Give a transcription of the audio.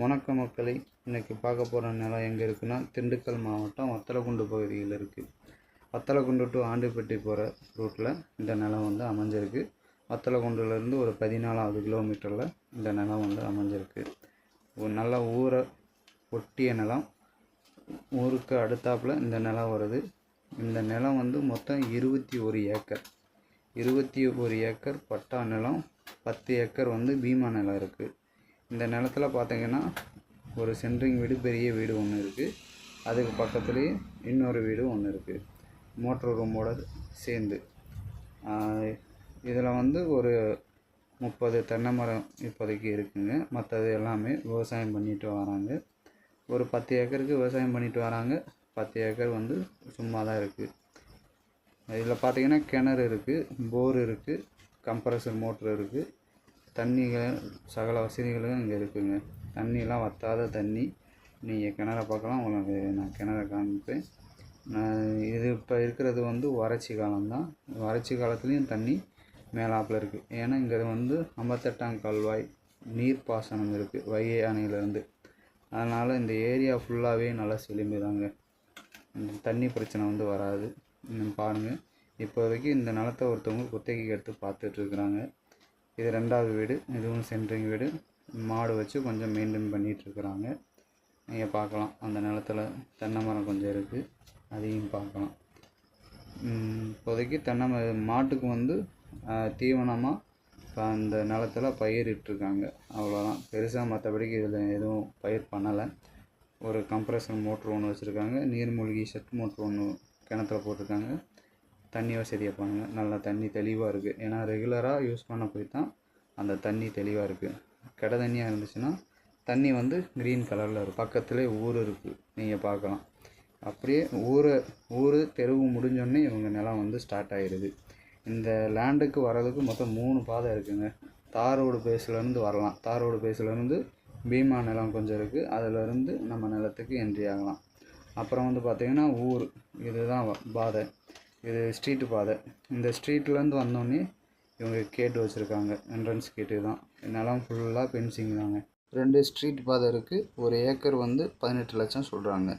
வணக்கம் மக்களை இன்றைக்கி பார்க்க போகிற நிலம் எங்கே இருக்குன்னா திண்டுக்கல் மாவட்டம் வத்தலக்குண்டு பகுதியில் இருக்குது வத்தலக்குண்டு டு ஆண்டிப்பட்டி போகிற ரூட்டில் இந்த நிலம் வந்து அமைஞ்சிருக்கு. வத்தலக்குண்டுலேருந்து ஒரு பதினாலாவது கிலோமீட்டரில் இந்த நிலம் வந்து அமைஞ்சிருக்கு. ஒரு நல்ல ஊரை ஒட்டிய நிலம். ஊருக்கு அடுத்தாப்புல இந்த நிலம் வருது. இந்த நிலம் வந்து மொத்தம் இருபத்தி ஒரு ஏக்கர். இருபத்தி ஒரு ஏக்கர் பட்டா நிலம் பத்து ஏக்கர் வந்து பீமா நிலம் இருக்குது இந்த நிலத்துல பார்த்தீங்கன்னா ஒரு சென்ட்ரிங் வீடு பெரிய வீடு ஒன்று இருக்குது அதுக்கு பக்கத்துலேயே இன்னொரு வீடு ஒன்று இருக்குது மோட்ரு ரூமோட சேர்ந்து. இதில் வந்து ஒரு முப்பது தென்னை மரம் இப்போதைக்கு இருக்குங்க. மற்றது எல்லாமே விவசாயம் பண்ணிட்டு வராங்க. ஒரு பத்து ஏக்கருக்கு விவசாயம் பண்ணிட்டு வராங்க. பத்து ஏக்கர் வந்து சும்மா தான் இருக்குது இதில் பார்த்தீங்கன்னா கிணறு இருக்குது போர் இருக்குது கம்ப்ரஸர் மோட்ரு இருக்குது தண்ணிகள் சகல வசதிகளும் இங்கே இருக்குதுங்க தண்ணியெலாம் வற்றாத தண்ணி. நீங்கள் கிணற பார்க்கலாம் உங்களுக்கு நான் கிணற காமிப்பேன். நான் இது இப்போ இருக்கிறது வந்து வறட்சி காலம்தான். வறட்சி காலத்துலேயும் தண்ணி மேலாப்பில் இருக்குது ஏன்னா இங்கே வந்து ஐம்பத்தெட்டாம் கால்வாய் நீர்ப்பாசனம் இருக்குது வைகை அணையிலேருந்து. அதனால் இந்த ஏரியா ஃபுல்லாகவே நல்லா செழிம்புதாங்க தண்ணி பிரச்சனை வந்து வராது. பாருங்கள் இப்போதைக்கு இந்த நிலத்தை ஒருத்தவங்க குத்தகைக்கு எடுத்து பார்த்துட்ருக்குறாங்க இது ரெண்டாவது வீடு இதுவும் சென்ட்ரிங் வீடு. மாடு வச்சு கொஞ்சம் மெயின்டைன் பண்ணிகிட்ருக்குறாங்க நீங்கள் பார்க்கலாம். அந்த நிலத்துல தென்னை மரம் கொஞ்சம் இருக்குது அதையும் பார்க்கலாம். இப்போதைக்கு தென்னை மரம் மாட்டுக்கு வந்து தீவனமாக இப்போ அந்த நிலத்துல பயிரிட்டுருக்காங்க அவ்வளோதான் பெருசாக மற்றபடிக்கு இதில் எதுவும் பயிர் பண்ணலை. ஒரு கம்ப்ரஸர் மோட்ரு ஒன்று வச்சுருக்காங்க. நீர்மூழ்கி செட் மோட்ரு ஒன்று கிணத்துல போட்டிருக்காங்க. தண்ணி வசதியை பாருங்கள் நல்லா தண்ணி தெளிவாக இருக்குது ஏன்னா ரெகுலராக யூஸ் பண்ண போய் தான் அந்த தண்ணி தெளிவாக இருக்குது கடை தண்ணியாக இருந்துச்சுன்னா தண்ணி வந்து க்ரீன் கலரில் இருக்கும் பக்கத்துலேயே ஊர் இருக்குது நீங்கள் பார்க்கலாம். அப்படியே ஊரை ஊர் தெருவு முடிஞ்சோடனே இவங்க நிலம் வந்து ஸ்டார்ட் ஆகிடுது இந்த லேண்டுக்கு வர்றதுக்கு மொத்தம் மூணு பாதை இருக்குங்க. தார் ரோடு பேஸ்லேருந்து வரலாம். தார் ரோடு பேஸ்லேருந்து பீமா நிலம் கொஞ்சம் இருக்குது அதிலேருந்து நம்ம நிலத்துக்கு என்ட்ரி ஆகலாம். அப்புறம் வந்து பார்த்திங்கன்னா ஊர். இதுதான் வ- பாதை. இது ஸ்ட்ரீட்டு பாதை. இந்த ஸ்ட்ரீட்லேருந்து வந்தோடனே இவங்க கேட்டு வச்சுருக்காங்க. என்ட்ரன்ஸ் கேட்டு தான். நிலம் ஃபுல்லாக பென்சிங் தாங்க. ரெண்டு ஸ்ட்ரீட் பாதை இருக்குது ஒரு ஏக்கர் வந்து பதினெட்டு லட்சம் சொல்கிறாங்க